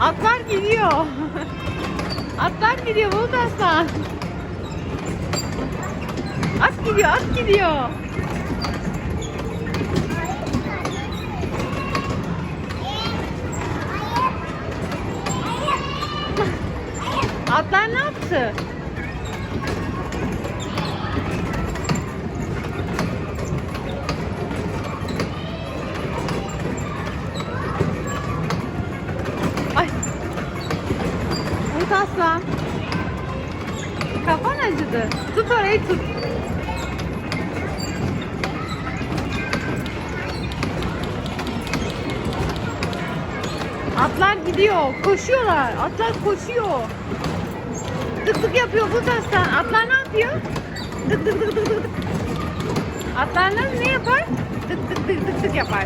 Atlar gidiyor. Atlar gidiyor Bulut Aslan. At gidiyor, at gidiyor. Atlar ne yaptı? Bulut Aslan. Kafan acıdı. Tut orayı tut. Atlar gidiyor. Koşuyorlar. Atlar koşuyor. Tık tık yapıyor bu tastan. Atlar ne yapıyor? Tık tık tık tık tık. Atlar ne yapar? Tık tık tık tık tık yapar.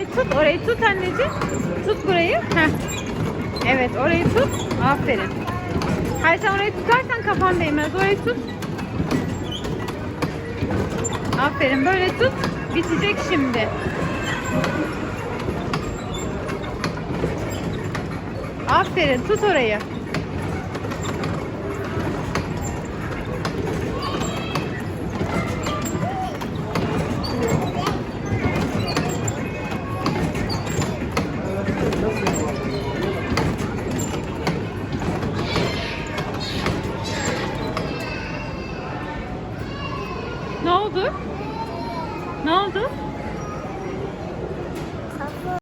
Orayı tut, orayı tut anneciğim. Tut burayı. Heh. Evet, orayı tut. Aferin. Hayır sen orayı tutarsan kafan değmez. Orayı tut. Aferin, böyle tut. Bitecek şimdi. Aferin, tut orayı. Ne oldu? Ne oldu?